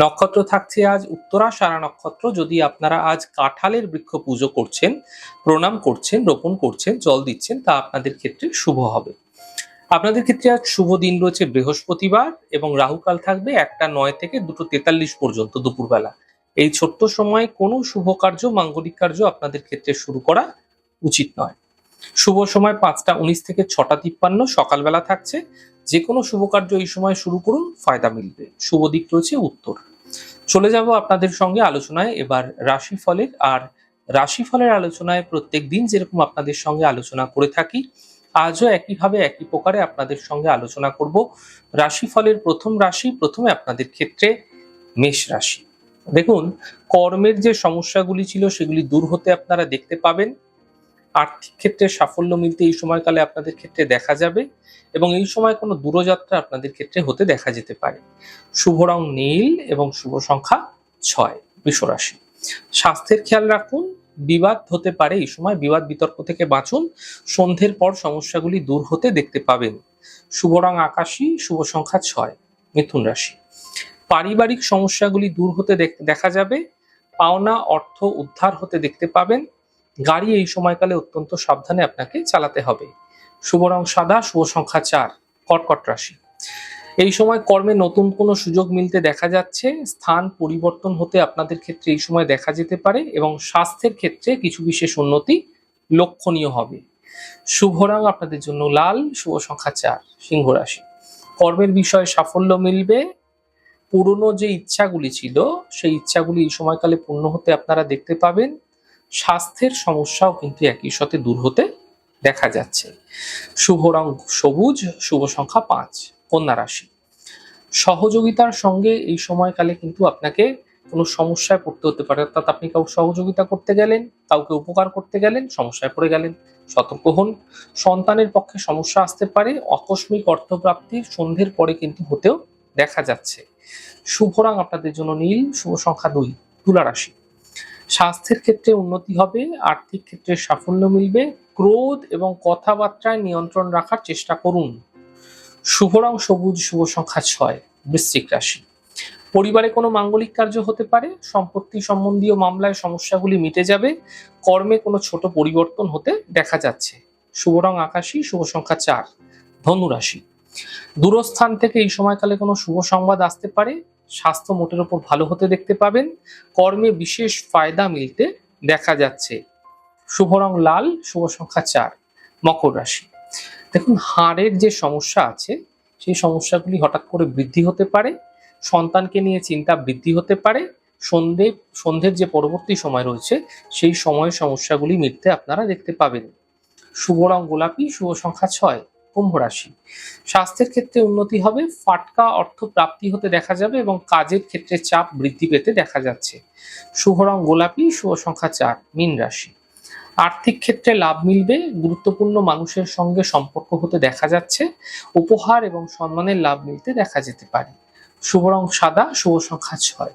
নক্ষত্র থাকছে আজ উত্তরা, সারা নক্ষত্র যদি আপনারা আজ কাঁঠালের বৃক্ষ পুজো করছেন, প্রণাম করছেন, রোপণ করছেন, জল দিচ্ছেন, তা আপনাদের ক্ষেত্রে শুভ হবে। আপনাদের ক্ষেত্রে আজ শুভ দিন রয়েছে বৃহস্পতিবার এবং রাহুকাল থাকবে একটা নয় থেকে দুটো তেতাল্লিশ পর্যন্ত দুপুরবেলা। এই ছোট্ট সময়ে কোনো শুভ কার্য, মাঙ্গলিক কার্য আপনাদের ক্ষেত্রে শুরু করা উচিত নয়। শুভ সময় পাঁচটা উনিশ থেকে ছটা তিপ্পান্ন, সকালবেলা থাকছে। যে কোনো শুভ কার্য এই সময় শুরু করুন, ফায়দা মিলবে। শুভ দিক রয়েছে উত্তর। চলে যাব আপনাদের সঙ্গে আলোচনায়, এবার রাশিফলের। আর রাশিফলের আলোচনায় প্রত্যেক দিন যেরকম আপনাদের সঙ্গে আলোচনা করে থাকি, আজও একইভাবে একই প্রকারে আপনাদের সঙ্গে আলোচনা করব। রাশিফলের প্রথম রাশি, প্রথমে আপনাদের ক্ষেত্রে মেষ রাশি। দেখুন, কর্মের যে সমস্যাগুলি ছিল, সেগুলি দূর হতে আপনারা দেখতে পাবেন। আর্থিক ক্ষেত্রে সাফল্য মিলতে এই সময়কালে আপনাদের ক্ষেত্রে দেখা যাবে এবং এই সময় কোনো দূরযাত্রা আপনাদের ক্ষেত্রে হতে দেখা যেতে পারে। শুভ রং নীল এবং শুভ সংখ্যা ছয়, বিশ্বরাশি। স্বাস্থ্যের খেয়াল রাখুন, বিবাদ হতে পারে এই সময়, বিবাদ বিতর্ক থেকে বাঁচুন, সন্ধ্যের পর সমস্যাগুলি দূর হতে দেখতে পাবেন। শুভ রং আকাশী, শুভ সংখ্যা ছয়, মিথুন রাশি। পারিবারিক সমস্যাগুলি দূর হতে দেখ- যাবে, পাওনা অর্থ উদ্ধার হতে দেখতে পাবেন গাড়ি এই সময়কালে অত্যন্ত সাবধানে আপনাকে চালাতে হবে। শুভ রং সাদা, শুভ সংখ্যা চার, কর্কট রাশি। এই সময় কর্মে নতুন কোনো সুযোগ মিলতে দেখা যাচ্ছে। স্থান পরিবর্তন হতে আপনাদের ক্ষেত্রে এই সময় দেখা যেতে পারে এবং স্বাস্থ্যের ক্ষেত্রে কিছু বিশেষ উন্নতি লক্ষণীয় হবে। শুভ রং আপনাদের জন্য লাল, শুভ সংখ্যা চার, সিংহ রাশি। কর্মের বিষয়ে সাফল্য মিলবে। পুরনো যে ইচ্ছাগুলি ছিল, সেই ইচ্ছাগুলি এই সময়কালে পূর্ণ হতে আপনারা দেখতে পাবেন। স্বাস্থ্যের সমস্যাও কিন্তু একই সাথে দূর হতে দেখা যাচ্ছে। শুভ রং সবুজ, শুভ সংখ্যা পাঁচ, কন্যা রাশি। সহযোগিতার সঙ্গে এই সময়কালে কিন্তু আপনাকে কোনো সমস্যায় পড়তে হতে পারে। অর্থাৎ আপনি কাউ সহযোগিতা করতে গেলেন, কাউকে উপকার করতে গেলেন, সমস্যায় পড়ে গেলেন, সতর্ক হন। সন্তানের পক্ষে সমস্যা আসতে পারে, আকস্মিক অর্থপ্রাপ্তি সন্ধ্যের পরে কিন্তু হতেও দেখা যাচ্ছে। শুভ রং আপনাদের জন্য নীল, শুভ সংখ্যা দুই, তুলা রাশি। স্বাস্থ্যের ক্ষেত্রে উন্নতি হবে, আর্থিক ক্ষেত্রে সাফল্য মিলবে, ক্রোধ এবং কথাবার্তায় নিয়ন্ত্রণ রাখার চেষ্টা করুন। শুভ রং, সবুজ, শুভ সংখ্যা ছয়, বৃশ্চিক রাশি। পরিবারে কোনো মাঙ্গলিক কার্য হতে পারে, সম্পত্তি সম্বন্ধীয় মামলায় সমস্যাগুলি মিটে যাবে, কর্মে কোনো ছোট পরিবর্তন হতে দেখা যাচ্ছে। শুভ রং, আকাশী, শুভ সংখ্যা চার ধনুরাশি দূরস্থান থেকে এই সময়কালে কোনো শুভ সংবাদ আসতে পারে স্বাস্থ্য মোটের ওপর ভালো হতে দেখতে পাবেন। কর্মে বিশেষ ফায়দা মিলতে দেখা যাচ্ছে। শুভ রং লাল, শুভ সংখ্যা চার, মকর রাশি। দেখুন, হাড়ের যে সমস্যা আছে, সেই সমস্যাগুলি হঠাৎ করে বৃদ্ধি হতে পারে। সন্তানকে নিয়ে চিন্তা বৃদ্ধি হতে পারে। সন্ধে, সন্ধ্যের যে পরবর্তী সময় রয়েছে, সেই সময় সমস্যাগুলি মিটতে আপনারা দেখতে পাবেন। শুভ রং গোলাপি, শুভ সংখ্যা ছয় কুম্ভ রাশি। স্বাস্থ্যের ক্ষেত্রে উন্নতি হবে, ফাটকা অর্থ প্রাপ্তি হতে দেখা যাবে এবং কাজের ক্ষেত্রে চাপ বৃদ্ধি পেতে দেখা যাচ্ছে। শুভ রং গোলাপি, শুভ সংখ্যা চার, মীন রাশি। আর্থিক ক্ষেত্রে লাভ মিলবে, গুরুত্বপূর্ণ মানুষের সঙ্গে সম্পর্ক হতে দেখা যাচ্ছে, উপহার এবং সম্মানের লাভ মিলতে দেখা যেতে পারে। শুভ রং সাদা, শুভ সংখ্যা ছয়।